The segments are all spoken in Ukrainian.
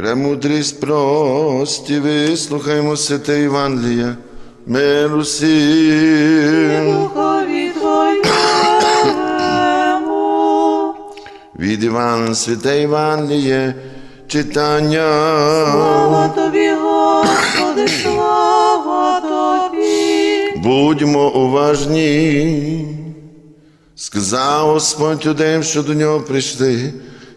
Премудрість прості, вислухаймо святе всім. Духові Твоєму. Від Івана святе Євангеліє, читання. Слава Тобі, Господи, слава Тобі. Будьмо уважні. Сказав Господь юдеям, що до нього прийшли.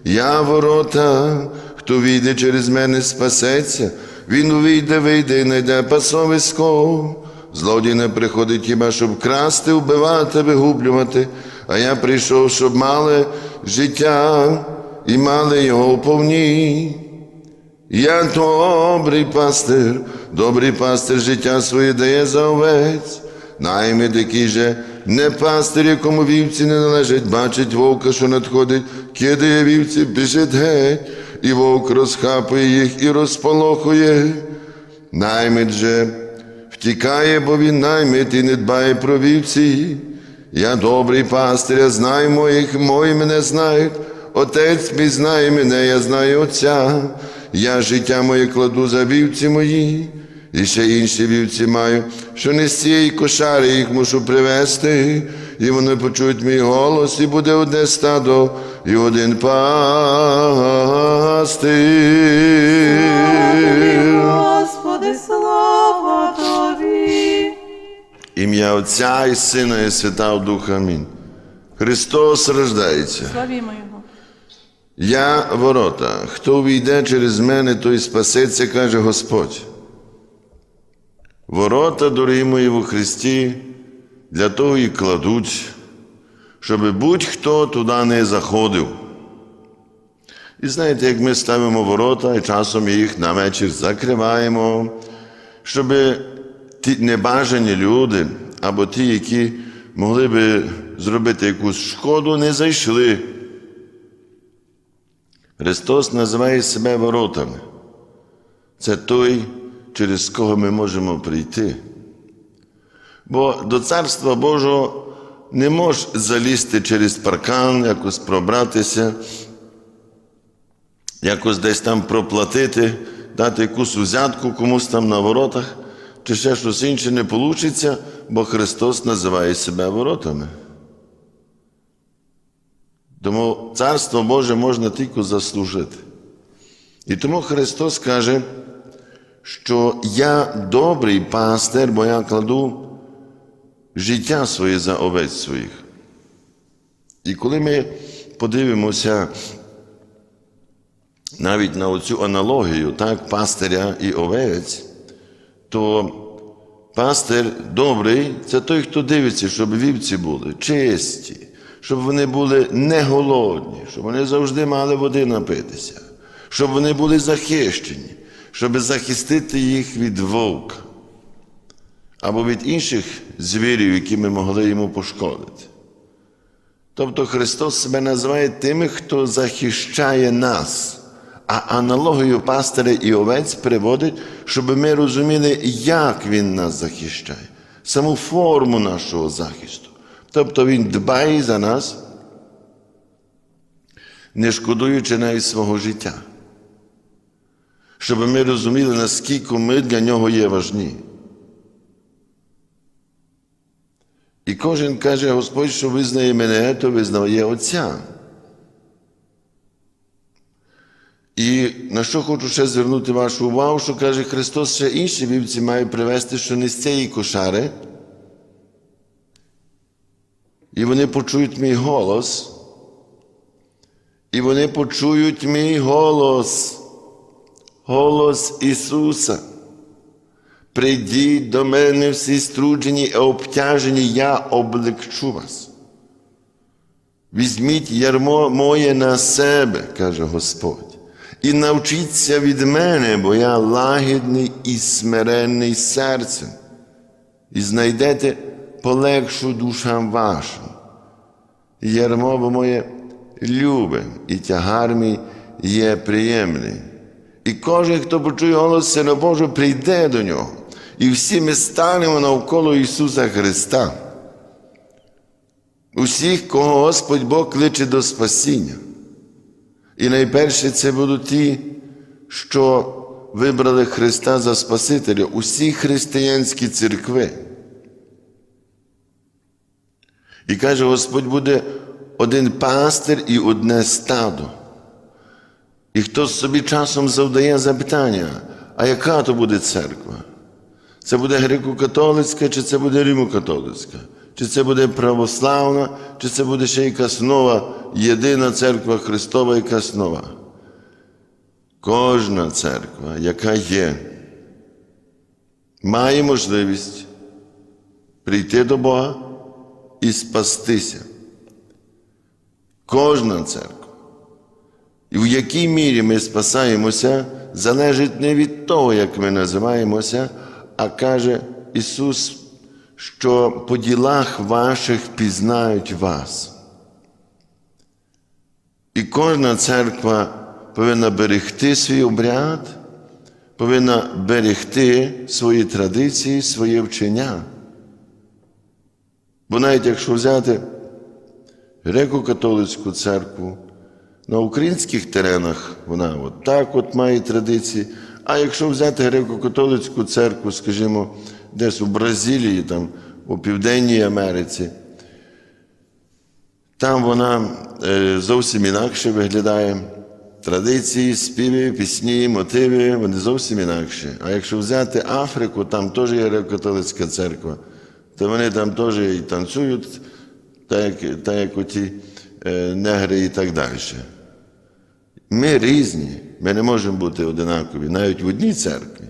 Я ворота, хто війде через мене, спасеться, він увійде, вийде і найде пасовисько. Злодій не приходить хіба, щоб красти, вбивати, вигублювати, а я прийшов, щоб мали життя і мали його повні. Я добрий пастир, добрий пастир життя своє дає за овець. Наймит, який же не пастир, якому вівці не належить, бачить вовка, що надходить, кидає вівці, біжить геть, і вовк розхапує їх і розполохує. Наймит же втікає, бо він наймит і не дбає про вівці. Я добрий пастир, я знаю моїх, мої мене знають. Отець мій знає мене, я знаю Отця. Я життя моє кладу за вівці мої, і ще інші вівці маю, що не з цієї кошари їх мушу привезти, і вони почують мій голос, і буде одне стадо, і один пастир. Господи, слава Тобі. Ім'я Отця і Сина, і Святого Духа. Амінь. Христос рождається. Славімо Його. Я ворота. Хто увійде через мене, той спасеться, каже Господь. Ворота, дорогі мої у Христі, для того і кладуть, щоб будь-хто туди не заходив. І знаєте, як ми ставимо ворота і часом їх на вечір закриваємо, щоб ті небажані люди або ті, які могли би зробити якусь шкоду, не зайшли. Христос називає себе воротами. Це той, через кого ми можемо прийти. Бо до Царства Божого не можеш залізти через паркан, якось пробратися, якось десь там проплатити, дати якусь взятку комусь там на воротах, чи ще щось інше не вийде, бо Христос називає себе воротами. Тому Царство Боже можна тільки заслужити. І тому Христос каже, що я добрий пастир, бо я кладу життя своє за овець своїх. І коли ми подивимося навіть на оцю аналогію, так, пастиря і овець, то пастир добрий це той, хто дивиться, щоб вівці були чисті, щоб вони були не голодні, щоб вони завжди мали води напитися, щоб вони були захищені, щоб захистити їх від вовка або від інших звірів, які ми могли йому пошкодити. Тобто Христос себе називає тими, хто захищає нас. А аналогію пастиря і овець приводить, щоб ми розуміли, як Він нас захищає, саму форму нашого захисту. Тобто Він дбає за нас, не шкодуючи навіть свого життя. Щоб ми розуміли, наскільки ми для нього є важні. І кожен каже, Господь, що визнає мене, то визнає Отця. І на що хочу ще звернути вашу увагу, що каже Христос, ще інші вівці має привести, що не з цієї кошари. І вони почують мій голос. І вони почують мій голос, голос Ісуса. Прийдіть до мене всі струджені і обтяжені, я облегчу вас. Візьміть ярмо моє на себе, каже Господь, і навчіться від мене, бо я лагідний і смиренний серцем, і знайдете полегшу душам вашим. Ярмо моє любе, і тягар мій є приємний. І кожен, хто почує голос Сина Божого, прийде до нього. І всі ми станемо навколо Ісуса Христа. Усіх, кого Господь Бог кличе до спасіння. І найперше це будуть ті, що вибрали Христа за Спасителя, усі християнські церкви. І каже, Господь буде один пастир і одне стадо. І хтось собі часом завдає запитання, а яка то буде церква? Це буде греко-католицька, чи це буде римо-католицька? Чи це буде православна, чи це буде ще якась нова, єдина церква Христова, якась нова? Кожна церква, яка є, має можливість прийти до Бога і спастися. Кожна церква. І в якій мірі ми спасаємося, залежить не від того, як ми називаємося, а каже Ісус, що по ділах ваших пізнають вас. І кожна церква повинна берегти свій обряд, повинна берегти свої традиції, своє вчення. Бо навіть якщо взяти греко-католицьку церкву, на українських теренах вона от так от має традиції. А якщо взяти греко-католицьку церкву, скажімо, десь у Бразилії, там, у Південній Америці, там вона е, зовсім інакше виглядає. Традиції, співи, пісні, мотиви, вони зовсім інакші. А якщо взяти Африку, там теж є греко-католицька церква, то вони там теж і танцюють, так як, так як оті е, негри і так далі. Ми різні, ми не можемо бути одинакові навіть в одній церкві.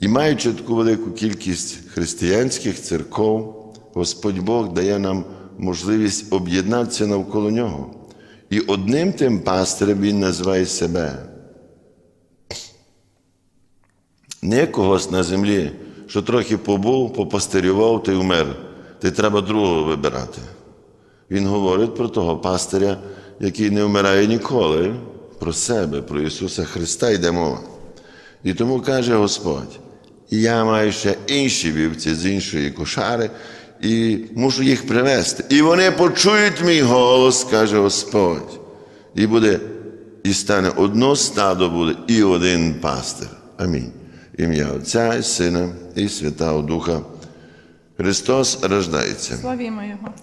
І маючи таку велику кількість християнських церков, Господь Бог дає нам можливість об'єднатися навколо нього. І одним тим пастирем Він називає себе. Не когось на землі, що трохи побув, попастирював, ти вмер. Ти треба другого вибирати. Він говорить про того пастиря, який не вмирає ніколи, про себе, про Ісуса Христа йде мова. І тому каже Господь: я маю ще інші вівці з іншої кошари, і мушу їх привезти. І вони почують мій голос, каже Господь. І буде, і стане одно стадо буде, і один пастир. Амінь. Ім'я Отця і Сина і Святого Духа. Христос рождається. Славімо Його.